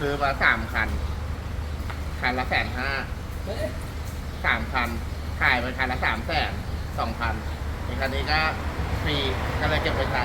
ซื้อมาสามคัน คันละแสนห้าสามคันขายไปคันละสามแสนสองพันอีคันนี้ก็ฟรีก็เลยเก็บไว้ใช้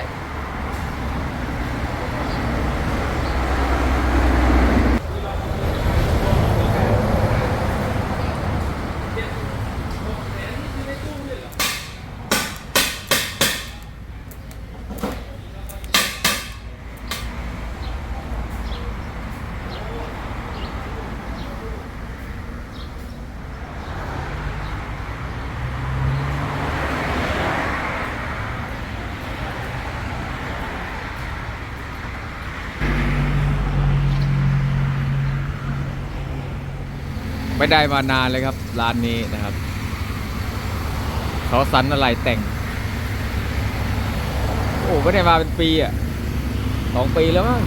ไม่ได้มานานเลยครับ ร้านนี้นะครับเขาสันอะไรแต่ง โอ้ไม่ได้มาเป็นปีอะสองปีแล้วมั้ง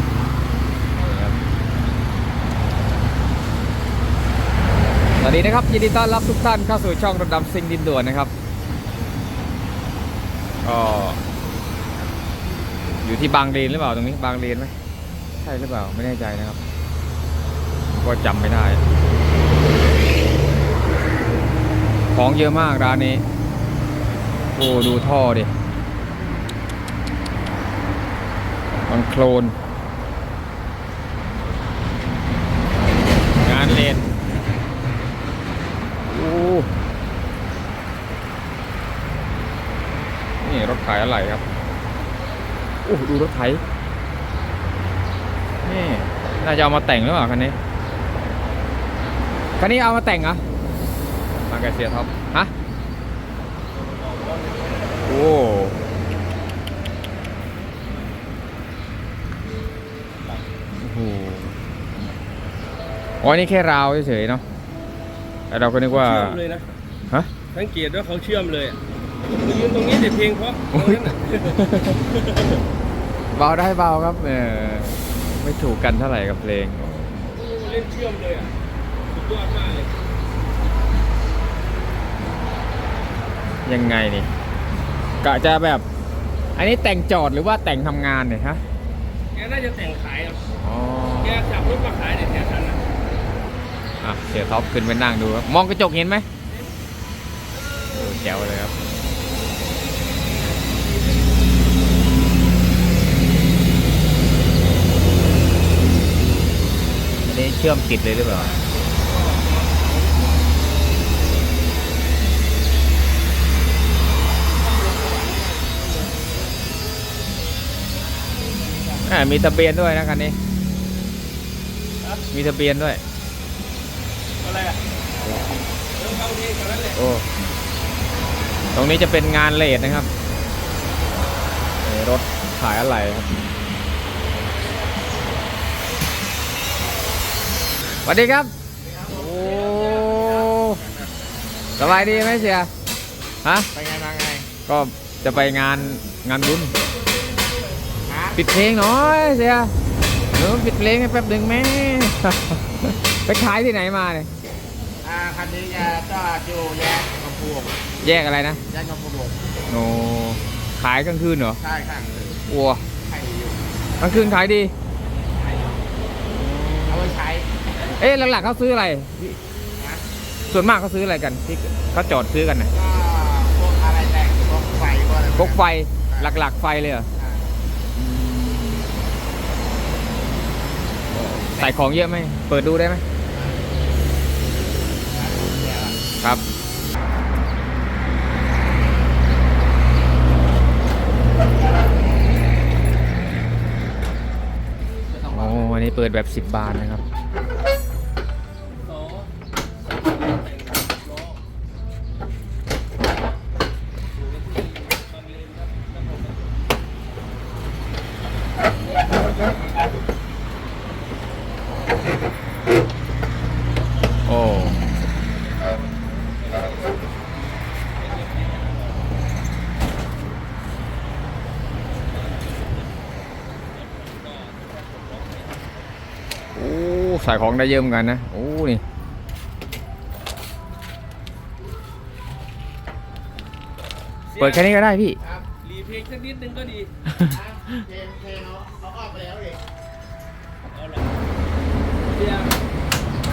สวัสดีนะครับยินดีต้อนรับทุกท่านเข้าสู่ช่องรถดำซิงดินด่วนนะครับก็อยู่ที่บางเลนหรือเปล่าตรงนี้บางเลนไหมใช่หรือเปล่าไม่แน่ใจนะครับ ก็จำไม่ได้ ของเยอะมากร้านนี้ โอ้ดูท่อดิมันโคลน งานเลนโอ้นี่รถขายอะไรครับ โอ้ดูรถไถ นี่ น่าจะเอามาแต่งหรือเปล่าคันนี้ คันนี้เอามาแต่งเหรอ มากับเสียท็อปฮะโอ้โอ้โหอ๋อนี่แค่ราวเฉยๆเนาะแต่เราก็นึกว่าเชื่อมเลยนะฮะสังเกตว่าเขาเชื่อมเลยอะคือยืนตรงนี้แต่เพลงเพราะโอ้ยเบาได้เบาครับเออไม่ถูกกันเท่าไหร่กับเพลงเล่นเชื่อมเลยอะสุดยอดมากเลย ยังไงนี่กะจะแบบ อันนี้แต่งจอดหรือว่าแต่งทำงานเนี่ยฮะแกน่าจะแต่งขายอะอ๋อแกขับรถมาขายในแถวนั้นอะอะเสียท็อปขึ้นไปนั่งดูครับมองกระจกเห็นไหมโอ้แจ๋วเลยครับ อันนี้เชื่อมติดเลยหรือเปล่า อ่ามีทะเบียนด้วยนะคันนี้ มีทะเบียนด้วย อะไรอะเริ่มฟังเพลงกันนั้นแหละโอ้ ตรงนี้จะเป็นงานเลดนะครับเอ่อรถขายอะไรครับสวัสดีครับ โอ้สบายดีไหมเสีย ฮะ ไปไงมาไง ก็จะไปงานงานบุญฮะ ปิดเพลงหน่อยเสียหนูปิดเพลงให้แป๊บหนึ่งแม่ไปขายที่ไหนมาเนี่ยอ่าคันนี้จะจอดอยู่แยกกระพูกแยกอะไรนะแยกกระพูกโนขายกลางคืนเหรอใช่ค่ะวัวใช้อยู่กลางคืนขายดีเอาไว้ใช้เอ๊ะหลักๆเขาซื้ออะไรนะส่วนมากเขาซื้ออะไรกันที่เขาจอดซื้อกันนะก็พวกอะไรแต่งพวกไฟพวกอะไรพวกไฟหลักๆไฟเลยเหรอ อ่า ใส่ของเยอะไหม เปิดดูได้ไหม ครับ โอ้อันนี้เปิดแบบ 10 บาทนะครับ อ้ใส่ของได้เยอะเหมือนกันนะโอ้นี่เปิดแค่นี้ก็ได้พี่ ครับรีเพลงสักนิดนึงก็ดีอะเพลงเพลงเขาเขาออกไปแล้วเองเอาละ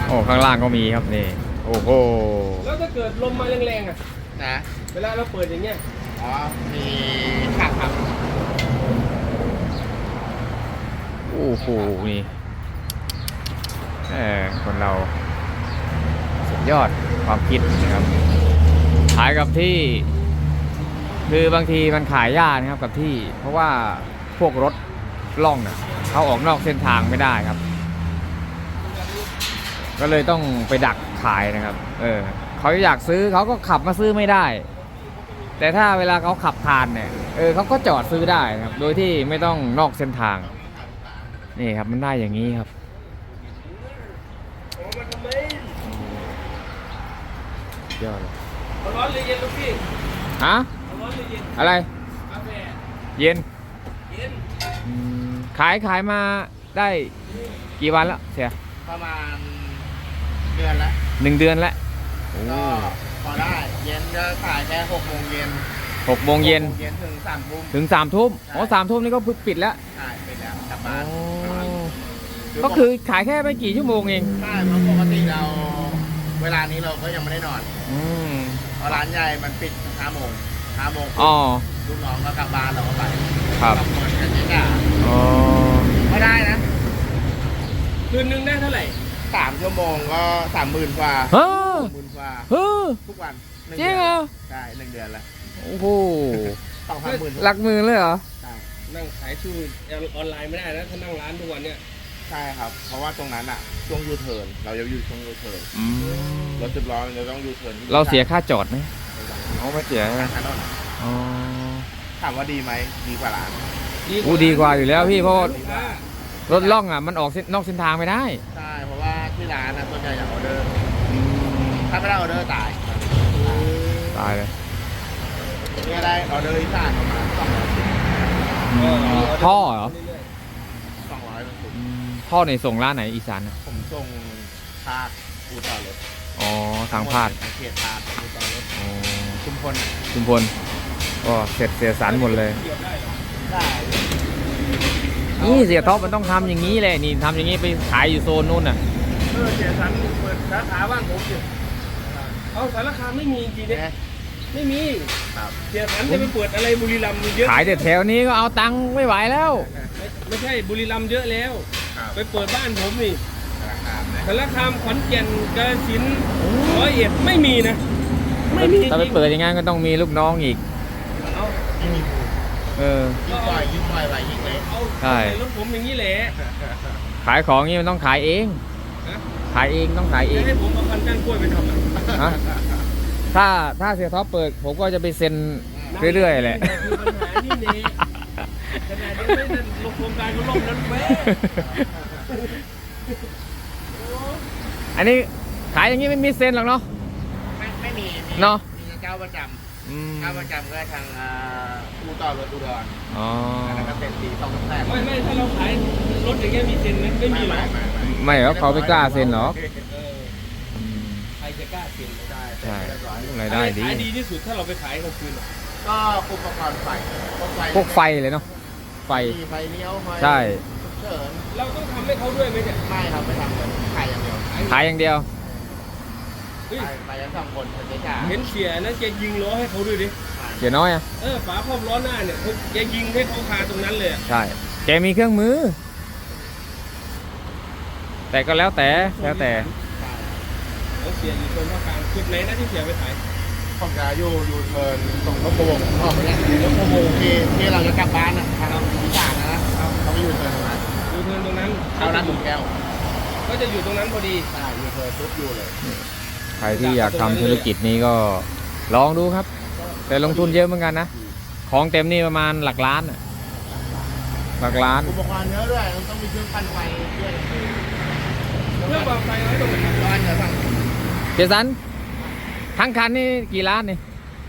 โอ้ข้างล่างก็มีครับนี่ โอ้โหแล้วถ้าเกิดลมมาแรงๆอะ นะเวลาเราเปิดอย่างเงี้ย อ๋อมีขาดครับโอ้โหนี่ เออคนเราสุดยอดความคิดนะครับขายกับที่ คือบางทีมันขายยากนะครับกับที่ เพราะว่าพวกรถล่องเน่ะเขาออกนอกเส้นทางไม่ได้ครับ ก็เลยต้องไปดักขายนะครับ เออเขาอยากซื้อเขาก็ขับมาซื้อไม่ได้ แต่ถ้าเวลาเขาขับผ่านเนี่ยเออเขาก็จอดซื้อได้นะครับ โดยที่ไม่ต้องนอกเส้นทาง นี่ครับมันได้อย่างนี้ครับ โอ้มันทำไม ยอดเลยเอาร้อนหรือเย็นลูกพี่ฮะเอาร้อนหรือเย็นอะไร กาแฟเย็นเย็นอืมขายขายมาได้กี่วันแล้วเสียประมาณเดือนละหนึ่งเดือนแล้วโอ้ก็พอได้เย็นก็ขายแค่หกโมงเย็นหกโมงเย็นหกโมงเย็นถึงสามทุ่ม ถึงสามทุ่มอ๋อสามทุ่มนี่ก็ปิดแล้วใช่ไปแล้วกลับอ๋บ้านอก็คือขายแค่ไม่กี่ชั่วโมงเอง ใช่เพราะปกติเรา เวลานี้เราก็ยังไม่ได้นอนอืมเพราะร้านใหญ่มันปิดห้าโมงห้าโมงอ๋อ ลูกน้องก็กลับบ้านเราก็ไปครับกลัหมดกันนี่ก่ะอ๋อ ก็ได้นะคืนหนึงได้เท่าไหร่สามชั่วโมงก็สามหมื่นกว่าเฮ้อหมื่นกว่าเฮ้อทุกวันนึ่จริงเหรอ ใช่หนึ่งเดือนละโอ้โหสองสามหมื่นหลักหมื่นเลยเหรอ ใช่นั่งขายชูออนไลน์ไม่ได้นะถ้านั่งร้านทุกวันเนี่ย ใช่ครับ เพราะว่าตรงนั้นอะช่วงยูเทิร์นเราจะอยู่ช่วงยูเทิร์นอืมรถสิบล้อมันจะต้องยูเทิร์นที่เราเสียค่าจอดไหมเขาไม่เสียใช่ไหมถนนอ๋อถามว่าดีไหมดีกว่าร้านอู้ดีกว่าอยู่แล้วพี่เพราะว่าลูกค้ารถล่องอะมันออกเส้นนอกเส้นทางไม่ได้ใช่เพราะว่าที่ร้านนะส่วนใหญ่อยากออเดอร์ถ้าไม่ได้ออเดอร์ตายตายเลยเนี่ยได้ออเดอร์อีสานประมาณสองร้อยพ่อเหรอ สองร้อยสุด อืม พ่อในส่งร้านไหนอีสานอะผมส่งภาคอูต่อรถอ๋อทางพาดทางเขตพาดอูต่อรถอ๋อชุมพลชุมพลก็เสร็จเสียสารหมดเลยเกี่ยวได้เหรอได้นี่เสียท็อปมันต้องทำอย่างนี้เลยนี่ทำอย่างนี้ไปขายอยู่โซนนู้นน่ะ เออเสียสันเปิดสาขาบ้านผมอยู่เอาสารคามไม่มีจริงๆเนี่ยเนี่ยไม่มีครับเสียสันจะไปเปิดอะไรบุรีรัมย์เยอะขายแต่แถวนี้ก็เอาตังค์ไม่ไหวแล้ว ไม่ไม่ใช่บุรีรัมย์เยอะแล้วครับ ไปเปิดบ้านผมนี่ราคาไหนสารคามขอนแก่นกาฬสินธุ์ร้อยเอ็ดไม่มีนะ ไม่มีถ้าไปเปิดอย่างงั้นก็ต้องมีลูกน้องอีก เอาที่มีภูเออ ยิ่งปล่อยยิ่งปล่อยไปยิ่งเล็กเอาใช่ รถผมอย่างนี้แหละขายของนี่มันต้องขายเองฮะขายเองต้องขายเอจะง ให้ผมเอาคันก้านกล้วยไปทำอะฮะ ถ้าถ้าเสียท็อปเปิด ผมก็จะไปเซ็นเรื่อยๆแหละ คือปัญหานี่เน่ ขนาดนี้ไม่ได้ลงโครงการก็ล่มแล้วแม่อันนี้ขายอย่างนี้ไม่มีเซ็นหรอกเนาะ ไม่ไม่มีมีเนอะมีเจ้าประจอืมำเจ้าประจำก็ทางอ่าอูต่อรถอุดรอ๋ออันนั้นก็เป็นปีสองพันแปดไม่ไม่ถ้าเราขายรถอย่างเงี้ยมีเซ็นไหมไม่มีหรอกไม่หรอกเขาไม่กล้าเซ็นหรอกเออใครจะกล้าเซ็นใช่ใช่เรียบร้อยรายได้ดีขายดีที่สุดถ้าเราไปขายกลางคืนอะก็อุปกรณ์ไฟพวกไฟพวกไฟเลยเนาะ ไฟ มีไฟเลี้ยวไฟใช่ฉุกเฉินเราต้องทำให้เขาด้วยไหมเนี่ยไม่ครับไม่ทำเลยขายอย่างเดียวขายอย่างเดียว เฮ้ยไปไปกันสองคนเป็นเจ๊จ่าเห็นเสียนะแกยิงล้อให้เขาด้วยดิเดี๋ยวน้อยอะ เออฝาครอบล้อหน้าเนี่ยเขาแกยิงให้เขาคาตรงนั้นเลยอะใช่ แกมีเครื่องมือ แต่ก็แล้วแต่แล้วแต่เขาเสียอยู่ตรงภาคกลางจุดไหนนะที่เสียไปขาย ผมจะอยู่อยู่เทิร์นตรงรถโพวงออกไปเนี่ยรถโพวงที่ที่เราจะกลับบ้านอะทางอีสานนะเขาไปอยู่เทิร์นตรงนั้นอยู่เทิร์นตรงนั้นเอาร้านหมูแก้ว ก็จะอยู่ตรงนั้นพอดีใช่อยู่เทิร์นปุ๊บอยู่เลย ใครที่อยากทำธุรกิจนี้ก็ลองดูครับ แต่ลงทุนเยอะเหมือนกันนะ ของเต็มนี่ประมาณหลักล้านอะหลักล้านอุปกรณ์เยอะด้วยมันต้องมีเครื่องปั่นไฟด้วยเรื่องความไฟไว้ตรงไหนร้อนเยอะสั่งเจสัน ทั้งคันนี่กี่ล้านนี่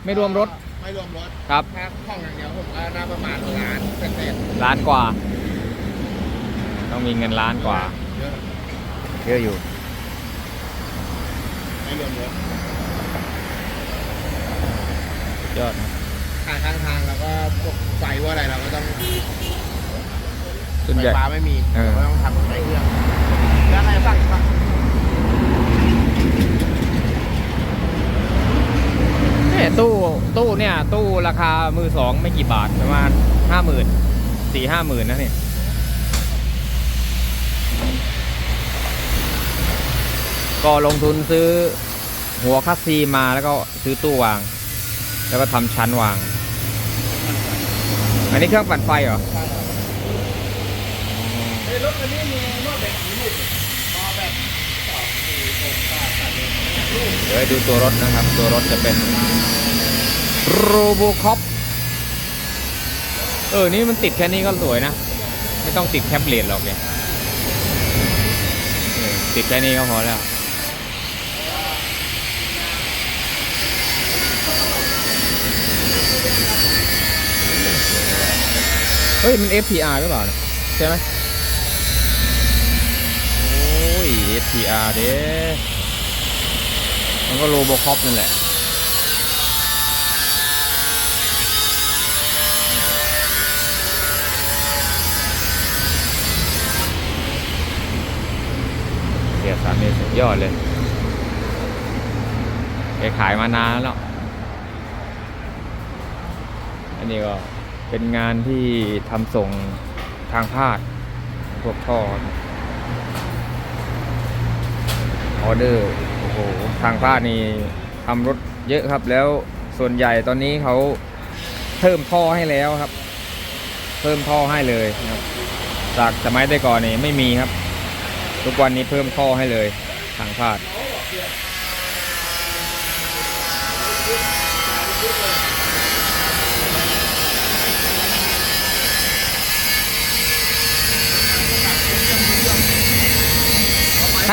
ไม่รวมรถ ไม่รวมรถครับ ถ้าห้องอย่างเดียวผมก็น่าประมาณล้านเศษล้านกว่า ต้องมีเงินล้านกว่า เยอะเยอะอยู่ ไม่รวมรถยอดนะขายข้างทางแล้วก็พวกไฟว่าอะไรเราก็ต้องส่วนไฟใหญ่ ฟ้าไม่มีเออ เราก็ต้องทำใช้เครื่องแล้วใครสั่งสั่ง ตู้ราคามือสองไม่กี่บาทประมาณห้าหมื่นสี่ห้าหมื่นนะเนี่ยก็ลงทุนซื้อหัวคัสซีมาแล้วก็ซื้อตู้วาง แล้วก็ทำชั้นวาง อันนี้เครื่องปั่นไฟเหรอไอ้รถคันนี้มีหม้อแบตกี่ลูก พอแบบสองสี่หกแปดแปด เดี๋ยวให้ดูตัวรถนะครับ ตัวรถจะเป็นโรโบคอปเออ นี่มันติดแค่นี้ก็สวยนะ ไม่ต้องติดแคปเลตหรอกเนี่ยติดแค่นี้ก็พอแล้วเฮ้ย มัน FTR หรือเปล่าใช่ไหมโอ้ย FTR เด้ มันก็โรโบคอปนั่นแหละเสียสามเมตรสุดยอดเลยแกขายมานานแล้ว อันนี้ก็เป็นงานที่ทำส่งทางภาคพวกท่อ ออเดอร์โอ้โหทางภาคนี่ทำรถเยอะครับ แล้วส่วนใหญ่ตอนนี้เขาเพิ่มท่อให้แล้วครับ เพิ่มท่อให้เลยนะครับจากสมัยแต่ก่อนนี่ไม่มีครับ ทุกวันนี้เพิ่มท่อให้เลยทางภาค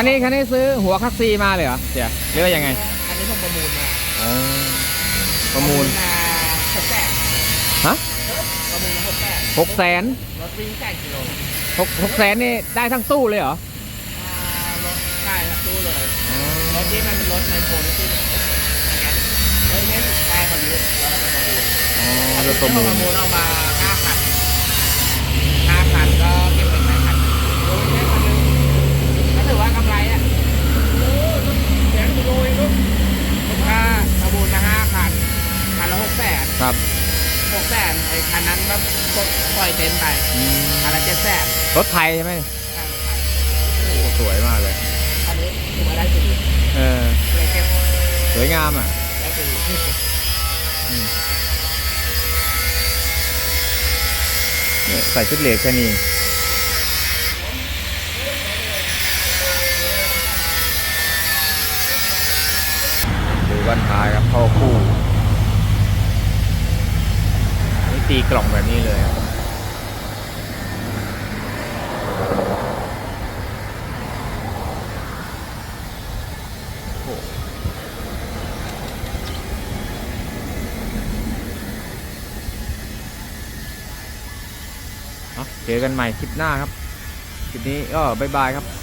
คันนี้คันนี้ซื้อหัวคัสซีมาเลยเหรอเสียหรือว่ายังไงอันนี้ผมประมูลมาอ๋อประมูลมาหกแสนฮะประมูลมาหกแสนหกแสนรถวิ่งแสนกิโลหกหกแสนนี่ได้ทั้งตู้เลยเหรออ่ารถใช่ครับตู้เลยรถที่มันเป็นรถในโพลที่อย่างเงี้ยเฮ้ยเน้นแพงกว่านี้เราไปประมูลอ๋อรถประมูลประมูลออกมาห้าคันห้าคันก็เก็บเป็นแปดคันโอ้ยแค่คันหนึงก็ถือว่ากำไรอะ แสนกิโลเองลูก ถ้าประมูลมาห้าคันคันละหกแสน ครับหกแสนไอ้คันนั้นก็ปล่อยเต็นท์ไปอืมคันละเจ็ดแสนรถไทยใช่ไหมคันละไปโอ้สวยมากเลย คันนี้ถือว่าได้สี่เออ เลยเก็บสวยงามอะ ได้สี่เนี่ยใส่ชุดเหล็กแค่นี้เองดูบ้านท้ายครับเข้าคู่นี่ ตีกล่องแบบนี้เลยโอ้เจอกันใหม่คลิปหน้าครับ คลิปนี้ก็บายบายครับ